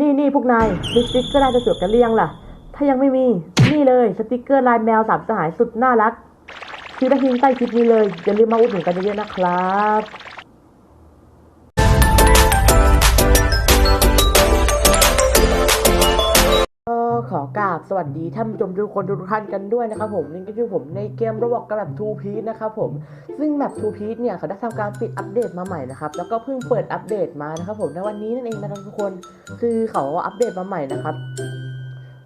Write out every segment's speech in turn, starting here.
นี่นี่พวกนายมีสติ๊กเกอร์ลายกระจกกันเรียงล่ะ ถ้ายังไม่มี นี่เลยสติ๊กเกอร์ลายแมวสามสหายสุดน่ารัก ซื้อได้ทิ้งใต้คลิปนี้เลย อย่าลืมมาอุดหนุนกันเยอะๆนะครับ ขอกราบสวัสดีท่านผู้ชมทุกคนทุกท่านกันด้วยนะครับผมนี่ก็คือผมในเกมระบอกกับแบบ Two Piece นะครับผมซึ่งแบบ Two Piece เนี่ยเขาได้ทำการปิดอัปเดตมาใหม่นะครับแล้วก็เพิ่งเปิดอัปเดตมานะครับผมในวันนี้นั่นเองนะครับทุกคนคือเขาอัปเดตมาใหม่นะครับ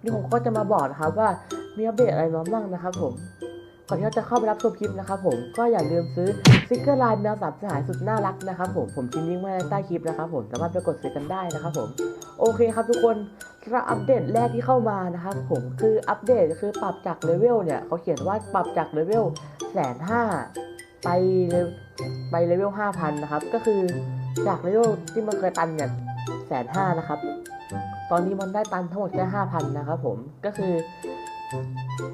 นี่ผมก็จะมาบอกนะครับว่ามีอัปเดตอะไรมาบ้างนะครับผมก่อนที่เราจะเข้าไปรับชมคลิปนะครับผมก็อย่าลืมซื้อสติกเกอร์ลายแมวสามสหายสุดน่ารักนะครับผมผมทิ้งลิงก์ไว้ในใต้คลิปนะครับผมสามารถไปกดซื้อกันได้นะครับผมโอเคครับทุกคน สำหรับอัปเดตแรกที่เข้ามานะครับผมคืออัปเดตคือปรับจากเลเวลเนี่ยเขาเขียนว่าปรับจากเลเวลแสนห้าไปไปเลเวลห้าพันนะครับ ก็คือจากเลเวลที่มันเคยตันเนี่ยแสนห้านะครับ ตอนนี้มันได้ตันทั้งหมดแค่ห้าพันนะครับผมก็คือ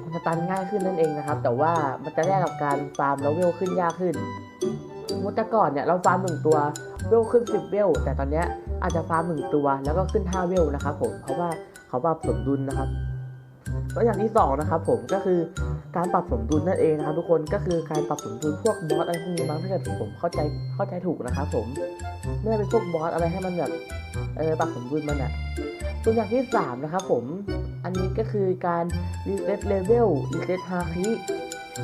มันจะตันง่ายขึ้นนั่นเองนะครับ แต่ว่ามันจะแลกกับการฟาร์มแล้วเวลขึ้นยากขึ้น มื่อแต่ก่อนเนี่ยเราฟาร์มหนึ่งตัวเวลขึ้นสิบเวลแต่ตอนเนี้ยอาจจะฟาร์มหนึ่งตัวแล้วก็ขึ้น5เวลนะครับผมเพราะว่าเขาปรับสมดุลนะครับแล้วอย่างที่สองนะครับผมก็คือการปรับสมดุลนั่นเองนะครับทุกคนก็คือการปรับสมดุลพวกบอสอะไรพวกนี้มั้งถ้าเกิดผมเข้าใจเข้าใจถูกนะครับผมไม่ได้เป็นพวกบอสอะไรให้มันแบบเออปรับสมดุลมันอะตัวอย่างที่สามนะครับผมอันนี้ก็คือการรีเซ็ตเลเวลรีเซ็ตฮาคิ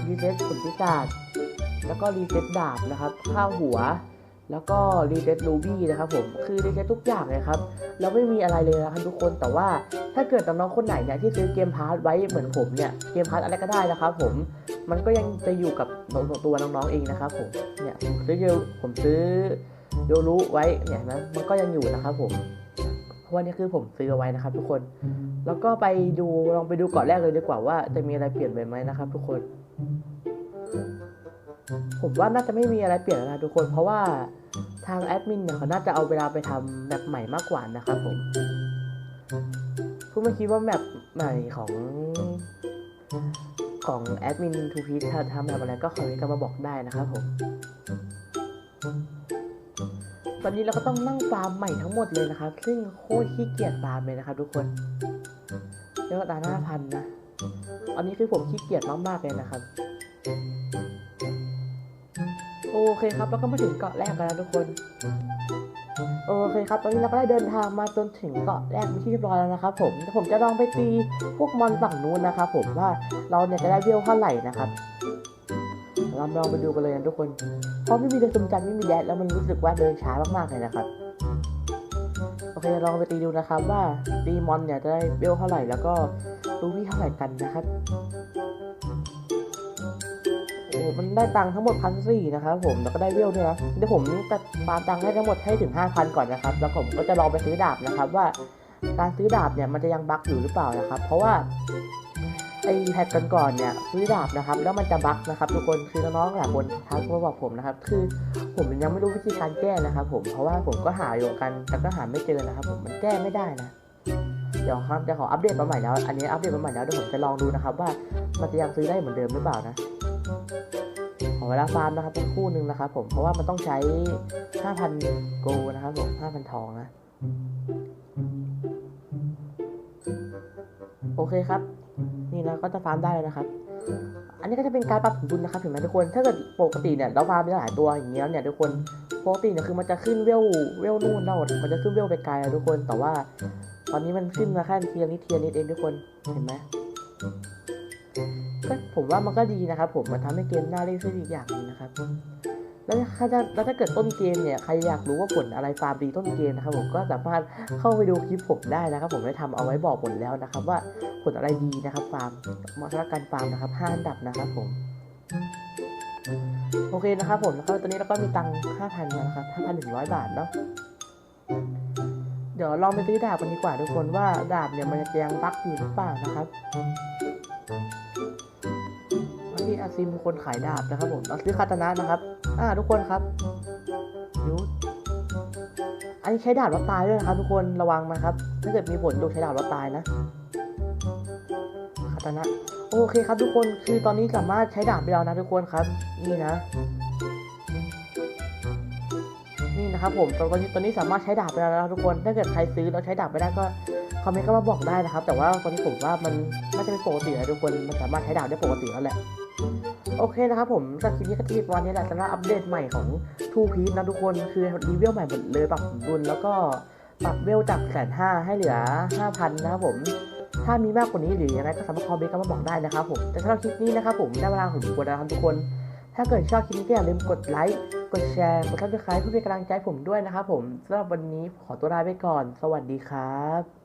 รีเซ็ตผลพิศาจ แล้วก็รีเซ็ตดาบนะครับข้าวหัว แล้วก็รีเ e ตรูบี้นะครับผมคือรีเ e ตทุกอย่างเลยครับแล้วไม่มีอะไรเลยนะครับทุกคนแต่ว่าถ้าเกิดน้องๆคนไหนเนี่ยที่ซื้อเกมพาร์ทไว้เหมือนผมเนี่ยเกมพาร์ทอะไรก็ได้นะครับผมมันก็ยังจะอยู่กับน้องตัวน้องๆเองนะครับผมเนี่ยผมซื้อผมซื้อโยรุไว้เนี่ยนะมันก็ยังอยู่นะครับผมเพราะว่านี่คือผมซื้อไว้นะครับ ทุกคน แล้วก็ไปดูลองไปดูเก่อนแรกเลยดีกว่าว่าจะมีอะไรเปลี่ยนไปไหมนะครับ ทุกคน ผมว่าน่าจะไม่มีอะไรเปลี่ยนนะทุกคน เพราะว่าทางแอดมินเนี่ยเขาน่าจะเอาเวลาไปทำแบบใหม่มากกว่านะครับผมผมไม่คิดว่าแมปใหม่ของของแอดมินทูพีถ้าทำแบบอะไรก็คอมเมนต์กันมาบอกได้นะครับผมตอนนี้เราก็ต้องนั่งฟาร์มใหม่ทั้งหมดเลยนะครับ ซึ่งโคตรขี้เกียจฟาร์มเลยนะครับ ทุกคนเรียกว่าตาหน้าพันนะ อันนี้คือผมขี้เกียจมากๆเลยนะครับ อเคครับแล้วก็มาถึงเกาะแรกกันแล้วทุกคนโอเคครับ ตอนนี้เราก็ได้เดินทางมาจนถึงเกาะแรกเป็นที่เรียบร้อยแล้วนะครับผมแต่ผมจะลองไปตีพวกมอนฝั่งนู้นนะครับผมว่าเราเนี่ยจะได้เวลเท่าไหร่นะครับเราลองไปดูกันเลยนะทุกคน เพราะไม่มีเดินสมจันไม่มีแดดแล้วมันรู้สึกว่าเดินช้ามากๆเลยนะครับโอเคลองไปตีดูนะครับว่าตีมอนเนี่ยจะได้เวลเท่าไหร่แล้วก็รูบี้เท่าไหร่กันนะครับ โอ้มันได้ตังค์ทั้งหมดพันสี่นะครับผมแล้วก็ได้เวลด้วยนะเดี๋ยวผมจะปาตังค์ให้ทั้งหมดให้ถึงห้าพันก่อนนะครับ แล้วผมก็จะลองไปซื้อดาบนะครับว่าการซื้อดาบเนี่ยมันจะยังบั๊กอยู่หรือเปล่านะครับ เพราะว่าไอแพทกันก่อนๆเนี่ยซื้อดาบนะครับ แล้วมันจะบั๊กนะครับ ทุกคนคือน้องๆหลายคนทักมาบอกผมนะครับ คือผมยังไม่รู้วิธีการแก้นะครับ ผมเพราะว่าผมก็หาอยู่กันแต่ก็หาไม่เจอนะครับ ผมมันแก้ไม่ได้นะเดี๋ยวครับเดี๋ยวขออัปเดตมาใหม่แล้ว อันนี้อัปเดตมาใหม่แล้วเดี๋ยวผมจะลองดูนะครับ ว่ามันจะยังซื้อได้เหมือนเดิมหรือเปล่านะ ขอเวลาฟาร์มนะครับเป็นคู่หนึ่งนะครับผมเพราะว่ามันต้องใช้ 5,000 โกนะครับผม 5,000 ทองนะ โอเคครับ นี่เราก็จะฟาร์มได้แล้วนะครับ อันนี้ก็จะเป็นการปรับสมดุลนะครับถึงแม้ทุกคนถ้าเกิดปกติเนี่ยเราฟาร์มไปหลายตัวอย่างเงี้ยเนี่ยทุกคนปกติเนี่ยคือมันจะขึ้นเวลเวลนู่นเรามันจะขึ้นเวลไปไกลแล้วทุกคนแต่ว่า ตอนนี้มันขึ้นมาแค่เทียร์นิดเทียร์นิดเองทุกคนเห็นไหม ก็ผมว่ามันก็ดีนะครับ ผมมันทำให้เกมน่าเล่นขึ้นอีกอย่างหนึงนะครับแล้วถ้าแล้วถ้าเกิดต้นเกมเนี่ยใครอยากรู้ว่าผลอะไรฟาร์มดีต้นเกมนะครับผมก็สามารถเข้าไปดูคลิปผมได้นะครับ ผมได้ทำเอาไว้บอกผลแล้วนะครับ ว่าผลอะไรดีนะครับฟาร์มมาะสำหรับการฟาร์มนะครับห้าอันดับนะครับผมโอเคนะครับผมแล้วก็ตอนนี้เราก็มีตังค์ห้าพันนะครับห้าพันหนึ่งร้อยบาทเนาะเดี๋ยวลองไปซื้อดาบกันดีกว่าทุกคนว่าดาบเนี่ยมันจะยังบั๊กอยู่หรือเปล่านะครับ ซิมคนขายดาบนะครับผมเราซื้อคาตานะนะครับ อ่าทุกคนครับยูอันนี้ใช้ดาบแล้วตายด้วยนะครับทุกคนระวังนะครับ ถ้าเกิดมีผลดูใช้ดาบแล้วตายนะคาตานะโอเคครับทุกคนคือตอนนี้สามารถใช้ดาบไปแล้วนะทุกคนครับ นี่นะ นี่นะครับผมตอนนี้ตอนนี้สามารถใช้ดาบไปแล้วนะทุกคน ถ้าเกิดใครซื้อแล้วใช้ดาบไม่ได้ก็คอมเมนต์ก็มาบอกได้นะครับ แต่ว่าตอนนี้ผมว่ามันน่าจะเป็นปกติแล้วทุกคนมันสามารถใช้ดาบได้ปกติแล้วแหละ โอเคนะครับผมจากคลิปนี้ก็ที่วันนี้แหละสำหรับอัปเดตใหม่ของทูพีนะทุกคนคือรีวิวใหม่หมดเลยปรับดุลแล้วก็ปรับเวลจากแสนห้าให้เหลือห้าพันนะครับผม ถ้ามีมากกว่านี้หรือยังไงก็สามารถคอมเมนต์ก็มาบอกได้นะครับผม แต่สำหรับคลิปนี้นะครับผมได้เวลาของทุกคนแล้วครับทุกคน ถ้าเกิดชอบคลิปนี้ก็อย่าลืมกดไลค์ กดแชร์ กดซับสไครต์เพื่อเป็นกำลังใจผมด้วยนะครับผมสำหรับวันนี้ขอตัวลาไปก่อน สวัสดีครับ